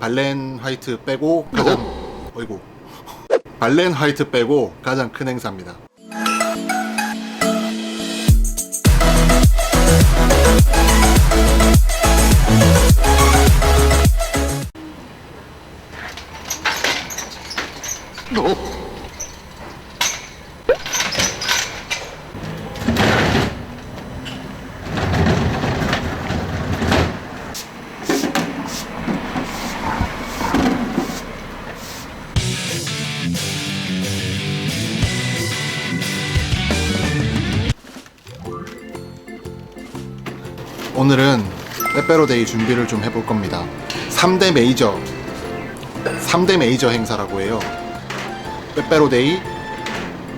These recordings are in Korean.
발렌 화이트 빼고 가장 어이구 발렌 화이트 빼고 가장 큰 행사입니다. 오늘은 빼빼로데이 준비를 좀 해볼 겁니다. 3대 메이저 3대 메이저 행사라고 해요. 빼빼로데이,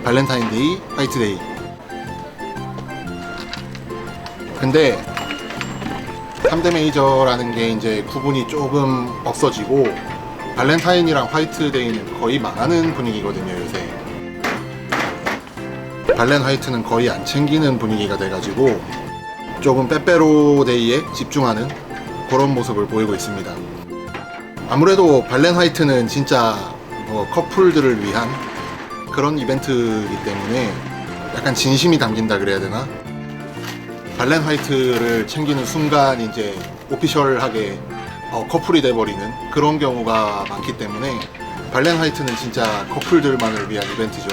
발렌타인데이, 화이트데이. 근데 3대 메이저라는 게 이제 구분이 조금 없어지고 발렌타인이랑 화이트데이는 거의 망하는 분위기거든요, 요새. 발렌 화이트는 거의 안 챙기는 분위기가 돼가지고 조금 빼빼로데이에 집중하는 그런 모습을 보이고 있습니다. 아무래도 발렌 화이트는 진짜 뭐 커플들을 위한 그런 이벤트이기 때문에 약간 진심이 담긴다 그래야 되나? 발렌 화이트를 챙기는 순간 이제 오피셜하게 어, 커플이 돼버리는 그런 경우가 많기 때문에 발렌 화이트는 진짜 커플들만을 위한 이벤트죠.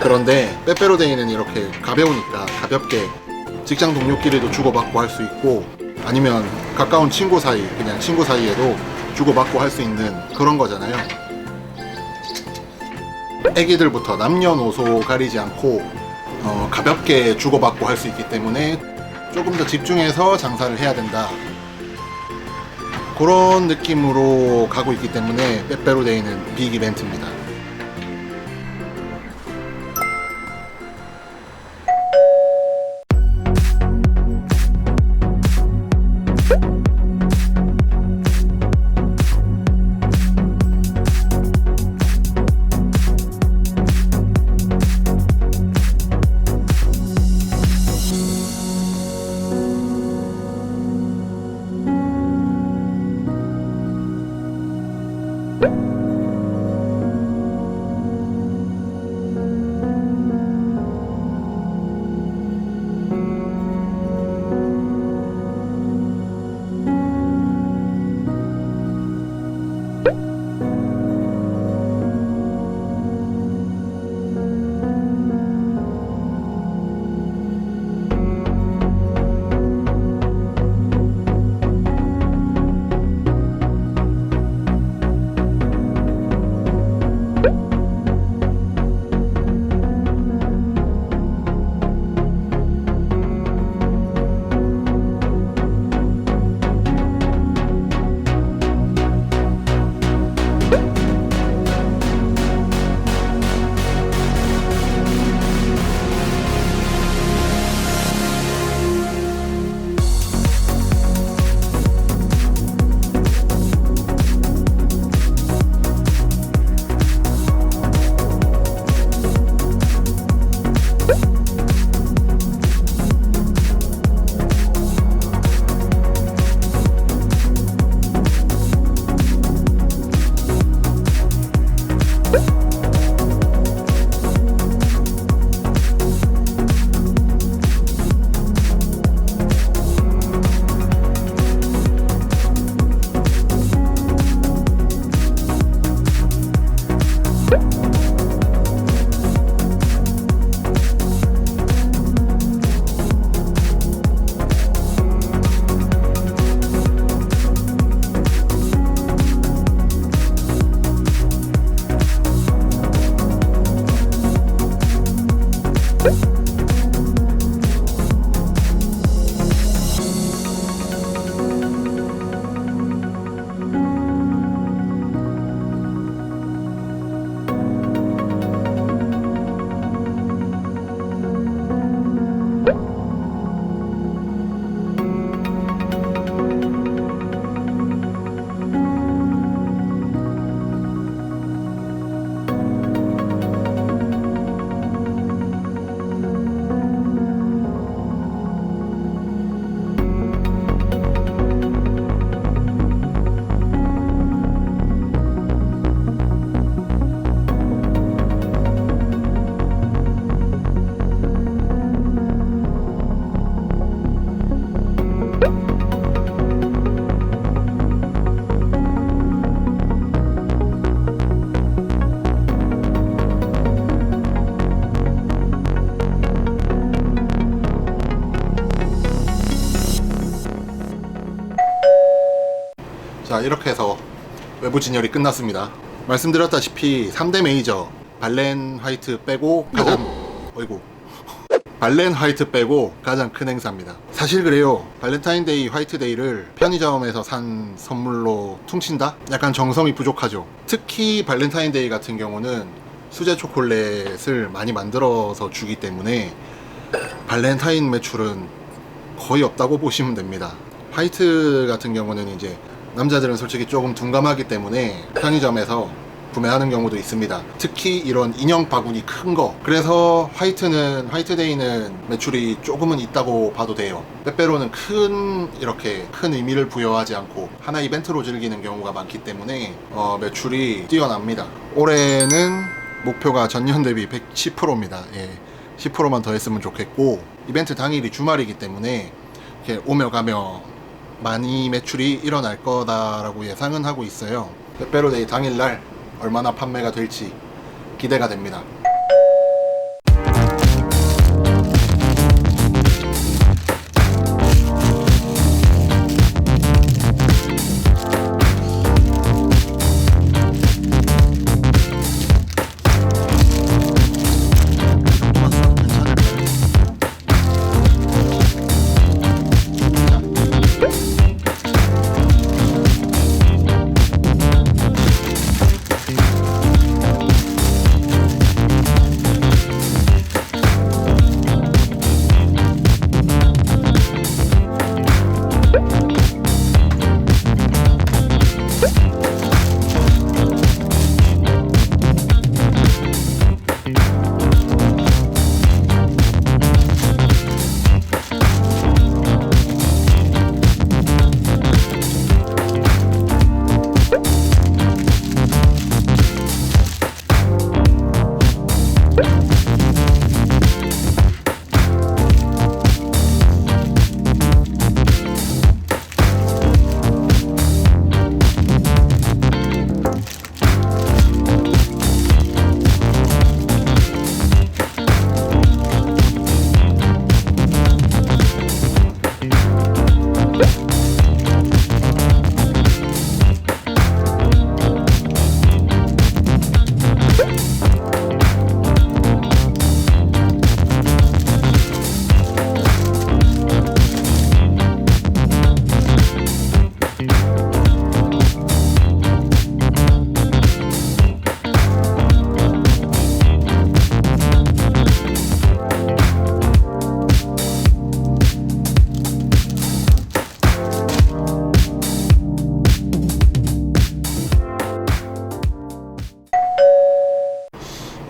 그런데 빼빼로데이는 이렇게 가벼우니까 가볍게 직장 동료끼리도 주고받고 할 수 있고 아니면 가까운 친구 사이 그냥 친구 사이에도 주고받고 할 수 있는 그런 거잖아요. 애기들부터 남녀노소 가리지 않고 어, 가볍게 주고받고 할 수 있기 때문에 조금 더 집중해서 장사를 해야 된다. 그런 느낌으로 가고 있기 때문에 빼빼로데이는 빅 이벤트입니다. 음. 자 이렇게 해서 외부 진열이 끝났습니다. 말씀드렸다시피 3대 메이저 발렌 화이트 빼고 가장 어이구. 발렌 화이트 빼고 가장 큰 행사입니다. 사실 그래요. 발렌타인데이 화이트데이를 편의점에서 산 선물로 퉁친다? 약간 정성이 부족하죠. 특히 발렌타인데이 같은 경우는 수제 초콜릿을 많이 만들어서 주기 때문에 발렌타인 매출은 거의 없다고 보시면 됩니다. 화이트 같은 경우는 이제 남자들은 솔직히 조금 둔감하기 때문에 편의점에서 구매하는 경우도 있습니다. 특히 이런 인형 바구니 큰 거. 그래서 화이트는 화이트데이는 매출이 조금은 있다고 봐도 돼요. 빼빼로는 큰 이렇게 큰 의미를 부여하지 않고 하나 이벤트로 즐기는 경우가 많기 때문에 어, 매출이 뛰어납니다. 올해는 목표가 전년 대비 110%입니다. 예. 10%만 더 했으면 좋겠고 이벤트 당일이 주말이기 때문에 이렇게 오며 가며 많이 매출이 일어날 거다라고 예상은 하고 있어요. 빼빼로데이 당일날 얼마나 판매가 될지 기대가 됩니다.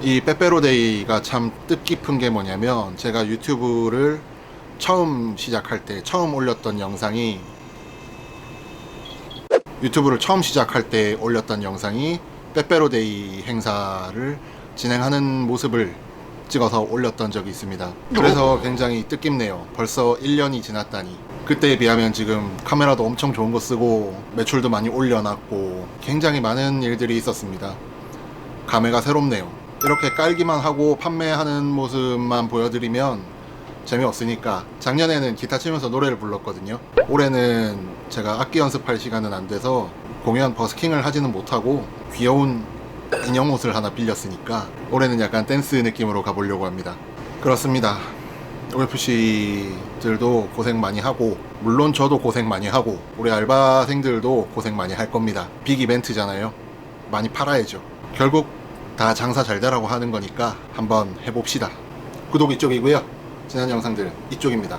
이 빼빼로데이가 참 뜻깊은 게 뭐냐면 제가 유튜브를 처음 시작할 때 처음 올렸던 영상이 유튜브를 처음 시작할 때 올렸던 영상이 빼빼로데이 행사를 진행하는 모습을 찍어서 올렸던 적이 있습니다. 그래서 굉장히 뜻깊네요. 벌써 1년이 지났다니. 그때에 비하면 지금 카메라도 엄청 좋은 거 쓰고 매출도 많이 올려놨고 굉장히 많은 일들이 있었습니다. 감회가 새롭네요. 이렇게 깔기만 하고 판매하는 모습만 보여드리면 재미없으니까 작년에는 기타 치면서 노래를 불렀거든요. 올해는 제가 악기 연습할 시간은 안 돼서 공연 버스킹을 하지는 못하고 귀여운 인형 옷을 하나 빌렸으니까 올해는 약간 댄스 느낌으로 가보려고 합니다. 그렇습니다. OFC들도 고생 많이 하고 물론 저도 고생 많이 하고 우리 알바생들도 고생 많이 할 겁니다. 빅 이벤트잖아요. 많이 팔아야죠. 결국 다 장사 잘 되라고 하는 거니까 한번 해봅시다. 구독 이쪽이고요. 지난 영상들 이쪽입니다.